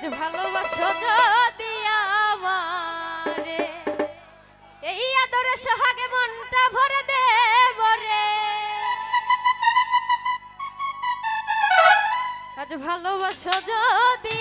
আজ ভালোবাসো যদি আমারে। এই আদরে সোহাগে মনটা ভরে দেব রে। আজ ভালোবাসো যদি